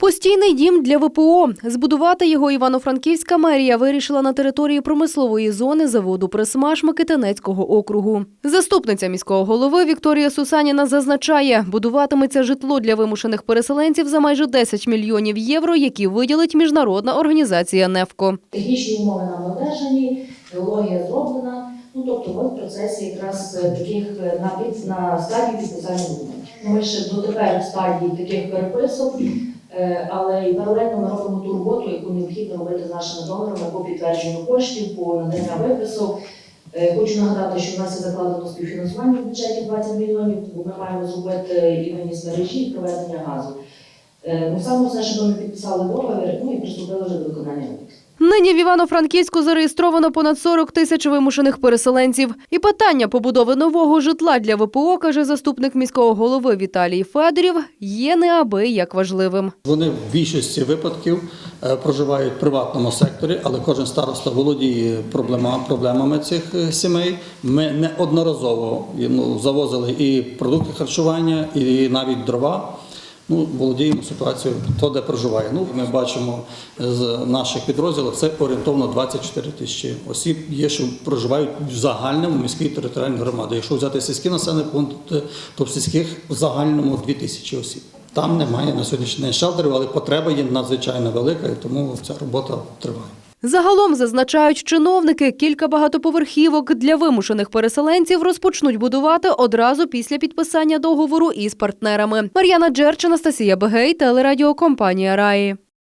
Постійний дім для ВПО. Збудувати його Івано-Франківська мерія вирішила на території промислової зони заводу «Пресмаш» Микитинецького округу. Заступниця міського голови Вікторія Сусаніна зазначає, будуватиметься житло для вимушених переселенців за майже 10 мільйонів євро, які виділить міжнародна організація «Нефко». Технічні умови нам належані, геологія зроблена. Ну тобто ми в процесі якраз е, таких е, на на стадії підписання. Ми ще дотепер в стадії таких переписок, але і паралельно ми робимо ту роботу, яку необхідно робити з нашими донорами по підтвердженню коштів, по надання виписок. Е, Хочу нагадати, що в нас є закладено співфінансування в бюджеті 20 мільйонів, ми маємо зробити імені з мережі, і проведення газу. Ну саме все, що ми підписали договір, ну і приступили вже до виконання. Нині в Івано-Франківську зареєстровано понад 40 тисяч вимушених переселенців. І питання побудови нового житла для ВПО, каже заступник міського голови Віталій Федорів, є неабияк важливим. Вони в більшості випадків е, проживають в приватному секторі, але кожен староста володіє проблема, проблемами цих е, сімей. Ми неодноразово ну, завозили і продукти харчування, і навіть дрова. Ну, володіємо ситуацією, хто де проживає. Ну, ми бачимо з наших підрозділів, це орієнтовно 24 тисячі осіб є, що проживають в загальному міській територіальній громаді. Якщо взяти сільські населені пункти, то в сільських в загальному 2 тисячі осіб. Там немає на сьогоднішній день шелтерів, але потреба є надзвичайно велика, і тому ця робота триває. Загалом зазначають чиновники, кілька багатоповерхівок для вимушених переселенців розпочнуть будувати одразу після підписання договору із партнерами. Мар'яна Джерч, Анастасія Бегей, телерадіокомпанія Раї.